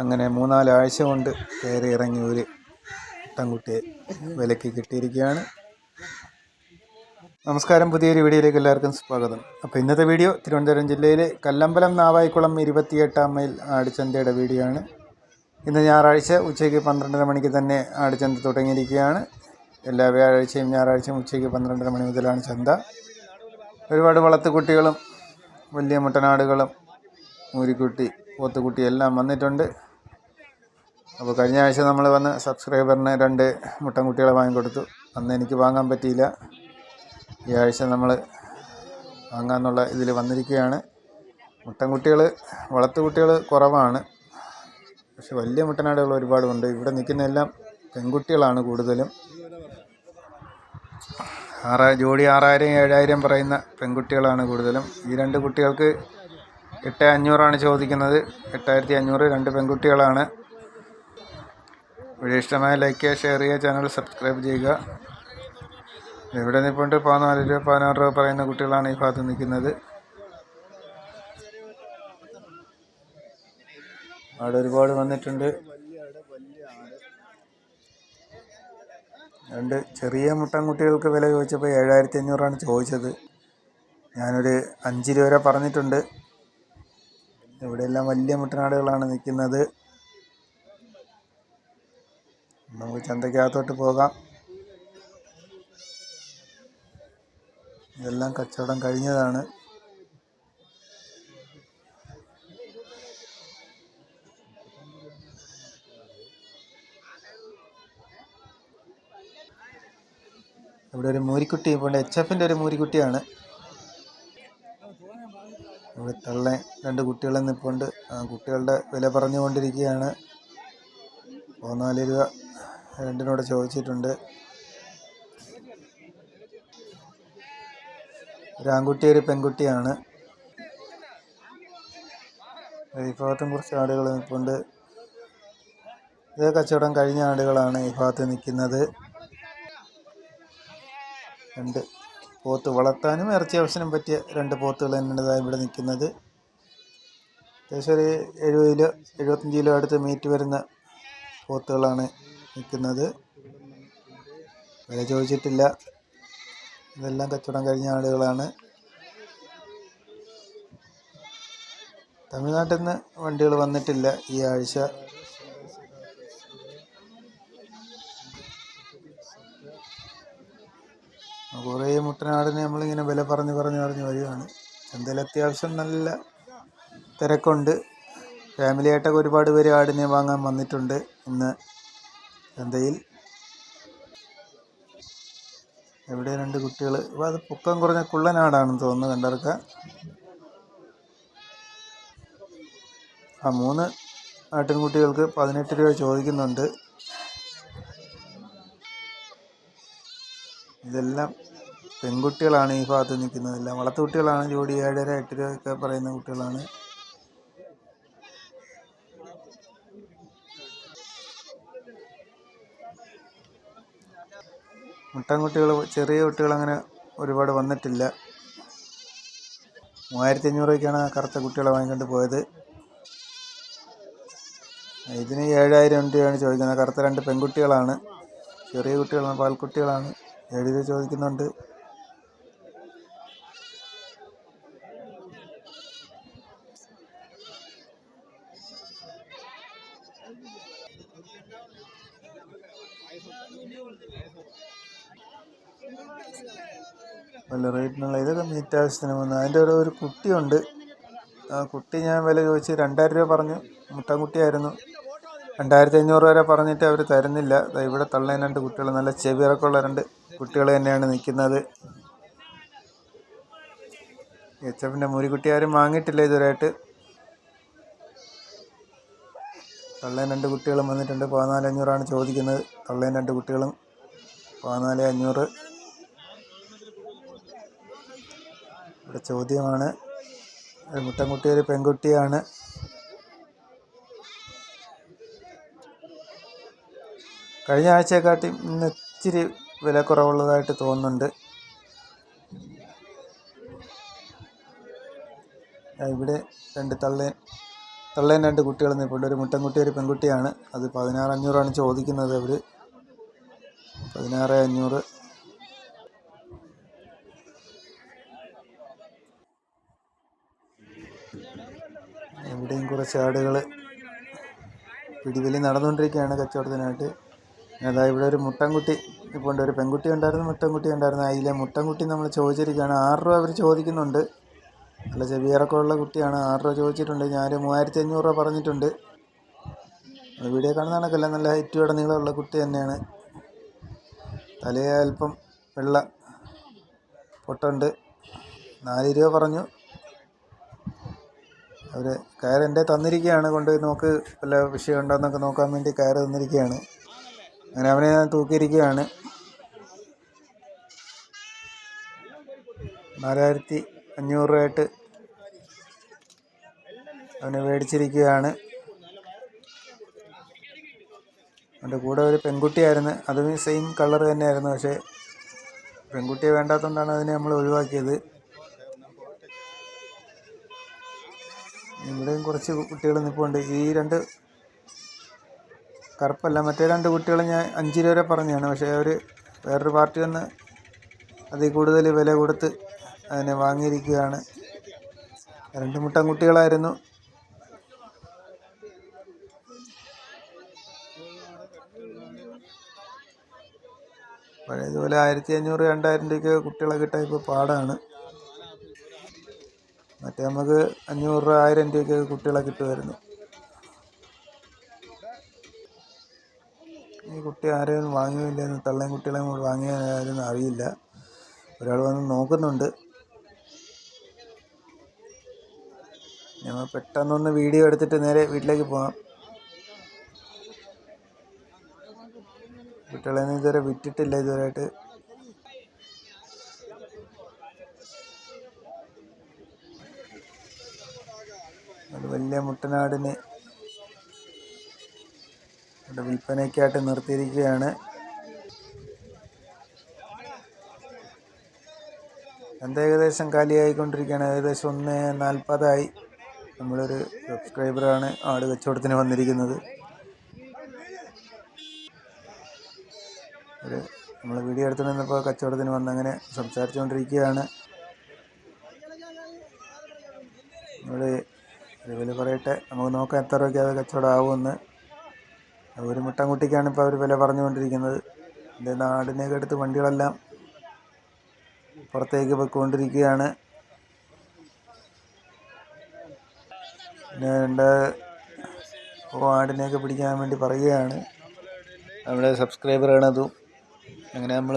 അങ്ങനെ മൂന്നാലാഴ്ച കൊണ്ട് കയറി ഇറങ്ങി ഒരു പെൺകുട്ടിയെ വിലക്ക് കിട്ടിയിരിക്കുകയാണ്. നമസ്കാരം. പുതിയൊരു വീഡിയോയിലേക്ക് എല്ലാവർക്കും സ്വാഗതം. അപ്പോൾ ഇന്നത്തെ വീഡിയോ തിരുവനന്തപുരം ജില്ലയിലെ കല്ലമ്പലം നാവായിക്കുളം ഇരുപത്തിയെട്ടാം മൈൽ ആടിച്ചന്തയുടെ വീഡിയോ ആണ് ഇന്ന് ഞായറാഴ്ച ഉച്ചയ്ക്ക് പന്ത്രണ്ടര മണിക്ക് തന്നെ ആടിച്ചന്ത തുടങ്ങിയിരിക്കുകയാണ്. എല്ലാ വ്യാഴാഴ്ചയും ഞായറാഴ്ചയും ഉച്ചയ്ക്ക് പന്ത്രണ്ടര മണി മുതലാണ് ചന്ത. ഒരുപാട് വളർത്തുകുട്ടികളും വലിയ മുട്ടനാടുകളും മൂരിക്കുട്ടി പോത്തുകുട്ടി എല്ലാം വന്നിട്ടുണ്ട്. അപ്പോൾ കഴിഞ്ഞ ആഴ്ച നമ്മൾ വന്ന് സബ്സ്ക്രൈബറിന് രണ്ട് മുട്ടൻകുട്ടികളെ വാങ്ങിക്കൊടുത്തു. അന്ന് എനിക്ക് വാങ്ങാൻ പറ്റിയില്ല. ഈ ആഴ്ച നമ്മൾ വാങ്ങാമെന്നുള്ള ഇതിൽ വന്നിരിക്കുകയാണ്. മുട്ടൻകുട്ടികൾ വളർത്തുകുട്ടികൾ കുറവാണ്. പക്ഷെ വലിയ മുട്ടനാടുകൾ ഒരുപാടുണ്ട്. ഇവിടെ നിൽക്കുന്ന എല്ലാം പെൺകുട്ടികളാണ് കൂടുതലും. ആറ് ജോഡി ആറായിരം ഏഴായിരം പറയുന്ന പെൺകുട്ടികളാണ് കൂടുതലും. ഈ രണ്ട് കുട്ടികൾക്ക് എട്ട് അഞ്ഞൂറാണ് ചോദിക്കുന്നത്. എട്ടായിരത്തി അഞ്ഞൂറ് രണ്ട് പെൺകുട്ടികളാണ്. വീഡിയോ ഇഷ്ടമായ ലൈക്ക് ചെയ്യുക ഷെയർ ചെയ്യുക ചാനൽ സബ്സ്ക്രൈബ് ചെയ്യുക. ഇവിടെ നിൽപ്പുണ്ട് പതിനാല് രൂപ പതിനാറ് രൂപ പറയുന്ന കുട്ടികളാണ് ഈ ഭാഗത്ത് നിൽക്കുന്നത്. അവിടെ ഒരുപാട് വന്നിട്ടുണ്ട്. രണ്ട് ചെറിയ മുട്ടൻ കുട്ടികൾക്ക് വില ചോദിച്ചപ്പോൾ ഏഴായിരത്തി അഞ്ഞൂറാണ് ചോദിച്ചത്. ഞാനൊരു അഞ്ച് രൂപ വരെ പറഞ്ഞിട്ടുണ്ട്. ഇവിടെയെല്ലാം വലിയ മുട്ടനാടുകളാണ് നിൽക്കുന്നത്. നമുക്ക് ചന്തയ്ക്കകത്തോട്ട് പോകാം. ഇതെല്ലാം കച്ചവടം കഴിഞ്ഞതാണ്. ഇവിടെ ഒരു മൂരിക്കുട്ടി ഇപ്പോൾ എച്ച് എഫിന്റെ ഒരു മൂരിക്കുട്ടിയാണ്. ഇവിടെ തള്ള രണ്ട് കുട്ടികളെ നിൽപ്പുണ്ട് ആ കുട്ടികളുടെ വില പറഞ്ഞുകൊണ്ടിരിക്കുകയാണ്. പതിനാല് രൂപ. രണ്ടിനോട് ചോദിച്ചിട്ടുണ്ട്. ഒരു ആൺകുട്ടി ഒരു പെൺകുട്ടിയാണ്. ഇഫാത്തും കുറച്ച് ആടുകൾ നിൽപ്പുണ്ട്. ഇതേ കച്ചവടം കഴിഞ്ഞ ആടുകളാണ് ഇഫാത്ത് നിൽക്കുന്നത്. രണ്ട് പോത്ത് വളർത്താനും ഇറച്ചി ആവശ്യത്തിനും പറ്റിയ രണ്ട് പോത്തുകൾ തന്നെയാണ് ഇവിടെ നിൽക്കുന്നത്. ഏകദേശം ഒരു എഴുപത് കിലോ എഴുപത്തഞ്ച് കിലോ അടുത്ത് മീറ്റ് വരുന്ന പോത്തുകളാണ് നിൽക്കുന്നത്. വില ചോദിച്ചിട്ടില്ല. ഇതെല്ലാം കച്ചവടം കഴിഞ്ഞ ആളുകളാണ്. തമിഴ്നാട്ടിൽ നിന്ന് വണ്ടികൾ വന്നിട്ടില്ല ഈ ആഴ്ച. കുറേ മുട്ടനാടിനെ നമ്മളിങ്ങനെ വില പറഞ്ഞ് പറഞ്ഞ് പറഞ്ഞ് വരികയാണ്. ചന്തയിൽ അത്യാവശ്യം നല്ല തിരക്കുണ്ട്. ഫാമിലിയായിട്ടൊക്കെ ഒരുപാട് പേര് ആടിനെ വാങ്ങാൻ വന്നിട്ടുണ്ട് ഇന്ന്. ചന്തയിൽ എവിടെ രണ്ട് കുട്ടികൾ അപ്പോൾ അത് പൊക്കം കുറഞ്ഞ കുള്ളനാടാണെന്ന് തോന്നുന്നു കണ്ടർക്ക ആ മൂന്ന് ആട്ടിൻകുട്ടികൾക്ക് പതിനെട്ട് രൂപ ചോദിക്കുന്നുണ്ട്. ഇതെല്ലാം പെൺകുട്ടികളാണ് ഈ ഭാഗത്ത് നിൽക്കുന്നത്. എല്ലാം വളർത്തു കുട്ടികളാണ്. ജോഡി ഏഴര എട്ട് രൂപയൊക്കെ പറയുന്ന കുട്ടികളാണ്. മുട്ടൻകുട്ടികൾ ചെറിയ കുട്ടികൾ അങ്ങനെ ഒരുപാട് വന്നിട്ടില്ല. മൂവായിരത്തി അഞ്ഞൂറ് രൂപയ്ക്കാണ് കറുത്ത കുട്ടികളെ വാങ്ങിക്കൊണ്ട് പോയത്. ഇതിന് ഏഴായിരം രൂപയാണ് ചോദിക്കുന്നത്. കറുത്ത രണ്ട് പെൺകുട്ടികളാണ്. ചെറിയ കുട്ടികളാണ് പാൽക്കുട്ടികളാണ്. ഏഴ് രൂപ ചോദിക്കുന്നുണ്ട്. വല്ല റേറ്റിനുള്ള ഇതൊക്കെ മീറ്റ് ആവശ്യത്തിന് വന്നു. അതിന്റെ ഒരു ഒരു കുട്ടിയുണ്ട്. ആ കുട്ടി ഞാൻ വില ചോദിച്ച് രണ്ടായിരം രൂപ പറഞ്ഞു. മുട്ടൻകുട്ടിയായിരുന്നു. രണ്ടായിരത്തി അഞ്ഞൂറ് വരെ പറഞ്ഞിട്ട് അവർ തരുന്നില്ല. ഇവിടെ തള്ളേൻ രണ്ട് കുട്ടികൾ നല്ല ചെവിയിറക്കമുള്ള രണ്ട് കുട്ടികൾ തന്നെയാണ് നിൽക്കുന്നത്. എച്ച് എഫിന്റെ മുരിക്കുട്ടി ആരും വാങ്ങിയിട്ടില്ല ഇതുവരെയായിട്ട്. തള്ളേൻ രണ്ട് കുട്ടികളും വന്നിട്ടുണ്ട്. പതിനാല് അഞ്ഞൂറാണ് ചോദിക്കുന്നത്. തള്ളേൻ രണ്ട് കുട്ടികളും പതിനാല് അഞ്ഞൂറ്. ചോദ്യമാണ്. മുട്ടൻകുട്ടി ഒരു പെൺകുട്ടിയാണ്. കഴിഞ്ഞ ആഴ്ചയെക്കാട്ടി ഇന്ന് ഇച്ചിരി വില കുറവുള്ളതായിട്ട് തോന്നുന്നുണ്ട്. ഇവിടെ രണ്ട് തള്ളേൻ തള്ളേൻ രണ്ട് കുട്ടികൾ നിൽപ്പുണ്ട്. ഒരു മുട്ടൻകുട്ടി ഒരു പെൺകുട്ടിയാണ്. അത് പതിനാറ് അഞ്ഞൂറാണ് ചോദിക്കുന്നത് അവർ പതിനാറ് അഞ്ഞൂറ്. ഇവിടെയും കുറച്ച് ആടുകൾ പിടിവലി നടന്നുകൊണ്ടിരിക്കുകയാണ് കച്ചവടത്തിനായിട്ട്. അതായത് ഇവിടെ ഒരു മുട്ടൻകുട്ടി ഇപ്പോൾ ഉണ്ട് ഒരു പെൺകുട്ടി ഉണ്ടായിരുന്നു മുട്ടൻകുട്ടി ഉണ്ടായിരുന്നു. അതിലെ മുട്ടൻകുട്ടി നമ്മൾ ചോദിച്ചിരിക്കുകയാണ് ആറ് രൂപ അവർ ചോദിക്കുന്നുണ്ട്. നല്ല ചെവിയിറക്കമുള്ള കുട്ടിയാണ് ആറ് രൂപ ചോദിച്ചിട്ടുണ്ട്. ഞാൻ മൂവായിരത്തി അഞ്ഞൂറ് രൂപ പറഞ്ഞിട്ടുണ്ട്. വീഡിയോ കാണുന്ന കണക്കല്ല നല്ല ഹൈറ്റ് ഇവിടെ നീളമുള്ള കുട്ടി തന്നെയാണ്. തലയെ അല്പം വെള്ള പൊട്ടുണ്ട്. നാല് രൂപ പറഞ്ഞു. അവർ കയർ എന്റെ തന്നിരിക്കുകയാണ് കൊണ്ടുപോയി നമുക്ക് വല്ല വിഷയം ഉണ്ടോയെന്നൊക്കെ നോക്കാൻ വേണ്ടി കയർ തന്നിരിക്കുകയാണ് അങ്ങനെ അവനെ ഞാൻ തൂക്കിയിരിക്കുകയാണ് നാലായിരത്തി അഞ്ഞൂറ് രൂപയായിട്ട് അവനെ മേടിച്ചിരിക്കുകയാണ്. അവന്റെ കൂടെ ഒരു പെൺകുട്ടിയായിരുന്നു. അതും സെയിം കളർ തന്നെയായിരുന്നു. പക്ഷേ പെൺകുട്ടിയെ വേണ്ടാത്തതുകൊണ്ടാണ് അതിനെ നമ്മൾ ഒഴിവാക്കിയത്. ഇവിടെയും കുറച്ച് കുട്ടികൾ നിൽപ്പുണ്ട്. ഈ രണ്ട് കറുപ്പല്ല മറ്റേ രണ്ട് കുട്ടികൾ ഞാൻ അഞ്ച് രൂപ വരെ പറഞ്ഞതാണ്. പക്ഷേ അവർ വേറൊരു പാർട്ടി വന്ന് അതിൽ കൂടുതൽ വില കൊടുത്ത് അതിനെ വാങ്ങിയിരിക്കുകയാണ്. രണ്ട് മുട്ടൻ കുട്ടികളായിരുന്നു പഴയതുപോലെ ആയിരത്തി അഞ്ഞൂറ് രണ്ടായിരം രൂപയ്ക്ക് കുട്ടികളെ കിട്ടാൻ ഇപ്പോൾ പാടാണ്. മറ്റേ നമുക്ക് അഞ്ഞൂറ് രൂപ ആയിരം രൂപയ്ക്ക് കുട്ടികളെ കിട്ടുമായിരുന്നു. ഈ കുട്ടി ആരെയും വാങ്ങിയില്ലെന്ന് തള്ളയും കുട്ടികളെ വാങ്ങിയായിരുന്നു അറിയില്ല. ഒരാൾ വന്ന് നോക്കുന്നുണ്ട്. ഞങ്ങൾ പെട്ടെന്നൊന്ന് വീഡിയോ എടുത്തിട്ട് നേരെ വീട്ടിലേക്ക് പോകാം കുട്ടികളെ ഇതുവരെ വിറ്റിട്ടില്ല ഇതുവരെയായിട്ട്. ഒരു വലിയ മുട്ടനാടിനെ അവിടെ വിൽപ്പനയ്ക്കായിട്ട് നിർത്തിയിരിക്കുകയാണ്. എന്താ ഏകദേശം കാലിയായിക്കൊണ്ടിരിക്കുകയാണ്. ഏകദേശം ഒന്ന് നാൽപ്പതായി. നമ്മളൊരു സബ്സ്ക്രൈബറാണ് ആട് കച്ചവടത്തിന് വന്നിരിക്കുന്നത്. ഒരു നമ്മൾ വീഡിയോ എടുത്തു നിന്നപ്പോൾ കച്ചവടത്തിന് വന്ന് അങ്ങനെ സംസാരിച്ചുകൊണ്ടിരിക്കുകയാണ്. നമ്മൾ വില പറയട്ടെ നമുക്ക് നോക്കാം എത്ര രൂപയ്ക്ക് അത് കച്ചവടം ആവുമെന്ന്. ഒരു മുട്ടൻകുട്ടിക്കാണ് ഇപ്പോൾ അവർ വില പറഞ്ഞുകൊണ്ടിരിക്കുന്നത്. എന്റെ നാടിനേക്ക് അടുത്ത് വണ്ടികളെല്ലാം പുറത്തേക്ക് പോയിക്കൊണ്ടിരിക്കുകയാണ്. പിന്നെ രണ്ട് ആടിനെയൊക്കെ പിടിക്കാൻ വേണ്ടി പറയുകയാണ്. നമ്മുടെ സബ്സ്ക്രൈബറാണ് അതും അങ്ങനെ നമ്മൾ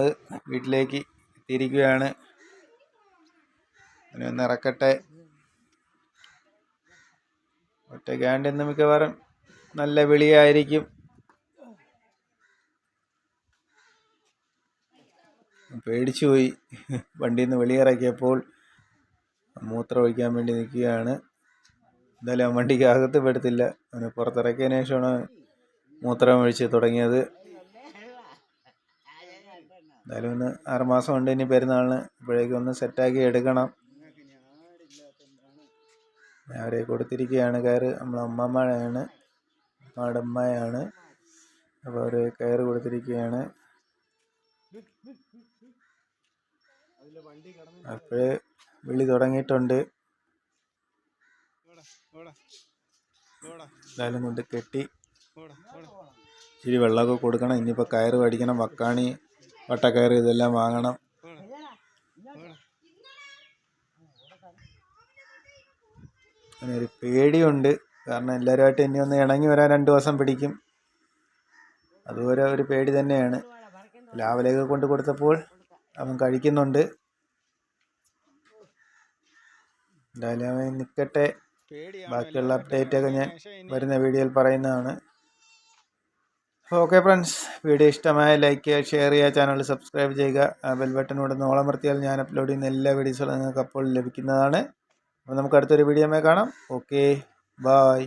വീട്ടിലേക്ക് എത്തിയിരിക്കുകയാണ്. അങ്ങനെ ഒന്ന് ഇറക്കട്ടെ. ഒറ്റയ്ക്കാണ്ട് ഇന്ന് മിക്കവാറും നല്ല വിളിയായിരിക്കും. പേടിച്ചു പോയി. വണ്ടിയിൽ നിന്ന് വെളിയിറക്കിയപ്പോൾ മൂത്രം ഒഴിക്കാൻ വേണ്ടി നിൽക്കുകയാണ്. എന്തായാലും ആ വണ്ടിക്ക് അകത്ത് പെടുത്തില്ല. അവന് പുറത്തിറക്കിയതിനു ശേഷമാണ് മൂത്രം ഒഴിച്ച് തുടങ്ങിയത്. എന്തായാലും ഒന്ന് ആറുമാസം ഉണ്ട് ഇനി പെരുന്നാളിന് ഇപ്പോഴേക്കും ഒന്ന് സെറ്റാക്കി എടുക്കണം. അവരെ കൊടുത്തിരിക്കുകയാണ് കയറ് നമ്മളെ അമ്മമ്മയാണ് മാടമ്മയാണ്. അപ്പോൾ അവർ കയറ് കൊടുത്തിരിക്കുകയാണ് അപ്പോഴേ വിളി തുടങ്ങിയിട്ടുണ്ട്. എന്തായാലും കൊണ്ട് കെട്ടി ഇച്ചിരി വെള്ളമൊക്കെ കൊടുക്കണം. ഇനിയിപ്പോൾ കയറ് മേടിക്കണം വക്കാണി വട്ടക്കയറ് ഇതെല്ലാം വാങ്ങണം. അങ്ങനെ ഒരു പേടിയുണ്ട്. കാരണം എല്ലാവരുമായിട്ട് ഇനി ഒന്ന് ഇണങ്ങി വരാൻ രണ്ട് ദിവസം പിടിക്കും. അതുപോലെ ഒരു പേടി തന്നെയാണ്. രാവിലെയൊക്കെ കൊണ്ട് കൊടുത്തപ്പോൾ അവൻ കഴിക്കുന്നുണ്ട്. എന്തായാലും അവൻ നിൽക്കട്ടെ ബാക്കിയുള്ള അപ്ഡേറ്റ് ഒക്കെ ഞാൻ വരുന്ന വീഡിയോയിൽ പറയുന്നതാണ്. ഓക്കെ ഫ്രണ്ട്സ് വീഡിയോ ഇഷ്ടമായ ലൈക്ക് ചെയ്യുക ഷെയർ ചെയ്യുക ചാനൽ സബ്സ്ക്രൈബ് ചെയ്യുക. ബെൽ ബട്ടൺ ബട്ടനോട് നോളമർത്തിയാൽ ഞാൻ അപ്ലോഡ് ചെയ്യുന്ന എല്ലാ വീഡിയോസുകളും നിങ്ങൾക്ക് അപ്പോൾ ലഭിക്കുന്നതാണ്. അപ്പോൾ നമുക്ക് അടുത്തൊരു വീഡിയോമേ കാണാം. Okay bye